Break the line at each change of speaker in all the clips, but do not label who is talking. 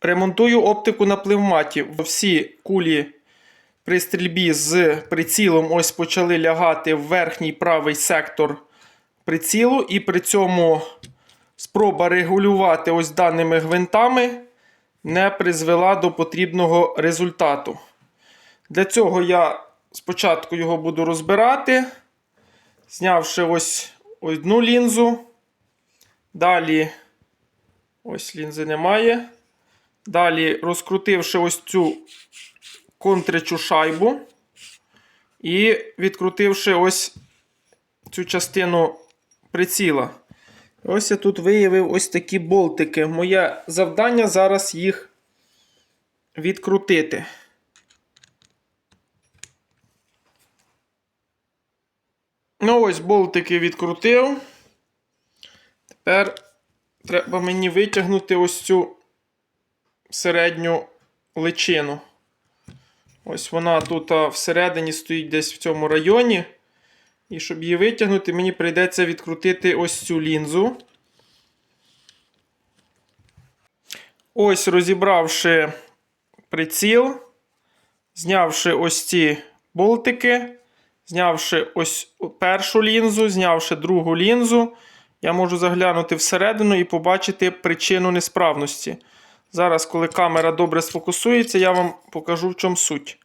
Ремонтую оптику на пневматі. Всі кулі при стрільбі з прицілом ось почали лягати в верхній правий сектор прицілу, і при цьому спроба регулювати ось даними гвинтами не призвела до потрібного результату. Для цього я спочатку його буду розбирати, знявши ось одну лінзу. Далі ось лінзи немає. Далі розкрутивши ось цю контричу шайбу і відкрутивши ось цю частину приціла. Ось я тут виявив ось такі болтики. Моє завдання зараз їх відкрутити. Ну, ось болтики відкрутив. Тепер треба мені витягнути ось цю середню личину. Ось вона тут всередині стоїть десь в цьому районі. І щоб її витягнути, мені прийдеться відкрутити ось цю лінзу. Ось розібравши приціл, знявши ось ці болтики, знявши ось першу лінзу, знявши другу лінзу, я можу заглянути всередину і побачити причину несправності. Зараз, коли камера добре сфокусується, я вам покажу, в чому суть.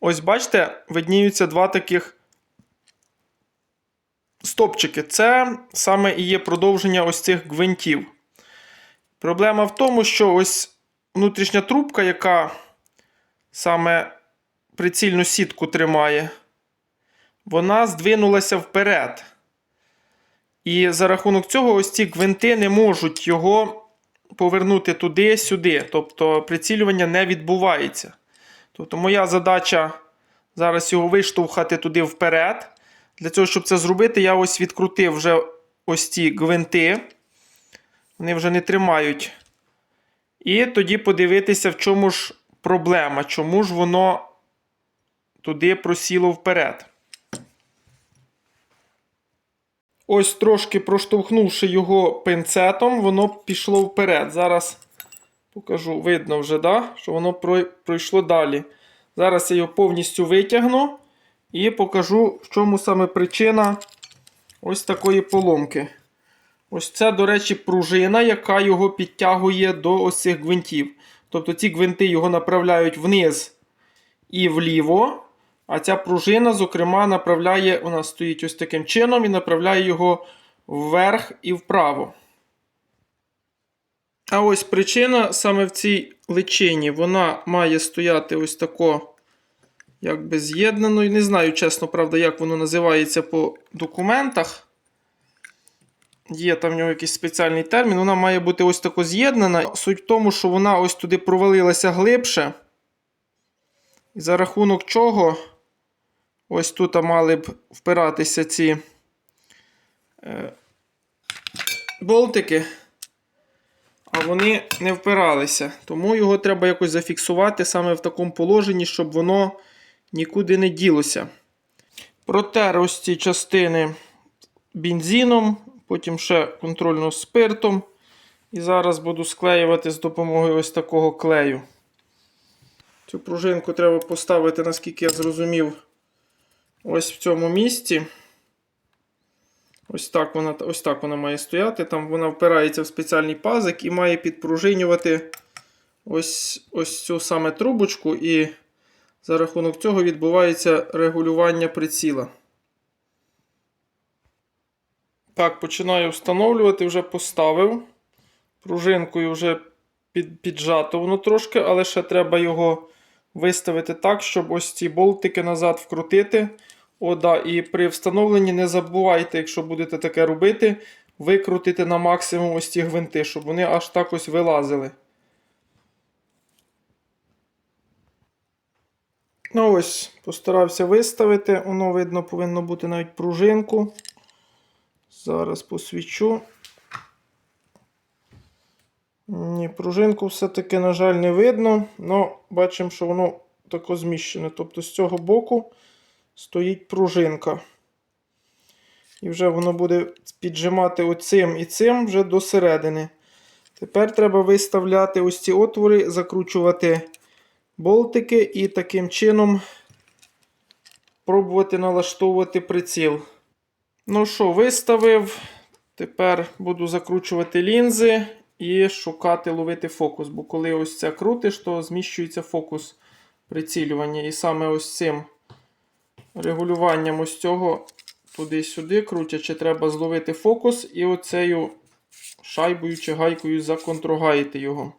Ось бачите, видніються два таких стопчики. Це саме і є продовження ось цих гвинтів. Проблема в тому, що ось внутрішня трубка, яка саме прицільну сітку тримає, вона здвинулася вперед. І за рахунок цього, ось ці гвинти не можуть його повернути туди-сюди. Тобто прицілювання не відбувається. Тобто, моя задача зараз його виштовхати туди вперед. Для цього, щоб це зробити, я ось відкрутив вже ось ці гвинти. Вони вже не тримають. І тоді подивитися, в чому ж проблема, чому ж воно туди просіло вперед. Ось трошки проштовхнувши його пинцетом, воно пішло вперед. Зараз покажу, видно вже, да? що воно пройшло далі. Зараз я його повністю витягну і покажу, в чому саме причина ось такої поломки. Ось це, до речі, пружина, яка його підтягує до ось цих гвинтів. Тобто ці гвинти його направляють вниз і вліво. А ця пружина, зокрема, направляє, вона стоїть ось таким чином і направляє його вверх і вправо. А ось причина саме в цій личині. Вона має стояти ось тако, якби з'єднано. Не знаю, чесно, правда, як воно називається по документах. Є там в нього якийсь спеціальний термін. Вона має бути ось тако з'єднана. Суть в тому, що вона ось туди провалилася глибше. І за рахунок чого ось тут мали б впиратися ці е, болтики, а вони не впиралися. Тому його треба якось зафіксувати саме в такому положенні, щоб воно нікуди не ділося. Протер ось ці частини бензином, потім ще контрольно спиртом. І зараз буду склеювати з допомогою ось такого клею. Цю пружинку треба поставити, наскільки я зрозумів, ось в цьому місці. Ось так вона ось так вона має стояти. Там вона впирається в спеціальний пазик і має підпружинювати ось ось цю саме трубочку, і за рахунок цього відбувається регулювання приціла. Так, починаю встановлювати, вже поставив. Пружинкою вже під, піджато воно трошки, але ще треба його виставити так, щоб ось ці болтики назад вкрутити. О, да, І при встановленні не забувайте, якщо будете таке робити, викрутити на максимум ось ці гвинти, щоб вони аж так ось вилазили. Ну ось, постарався виставити. Воно видно, повинно бути навіть пружинку. Зараз посвічу. Ні, пружинку все-таки, на жаль, не видно, але бачимо, що воно тако зміщене. Тобто з цього боку стоїть пружинка. І вже воно буде піджимати оцим і цим вже до середини. Тепер треба виставляти ось ці отвори, закручувати болтики і таким чином пробувати налаштовувати приціл. Ну що, виставив. Тепер буду закручувати лінзи і шукати, ловити фокус. Бо коли ось це крутиш, то зміщується фокус прицілювання. І саме ось цим регулюванням ось цього туди-сюди крутячи, треба зловити фокус і оцею шайбою чи гайкою законтрогаїти його.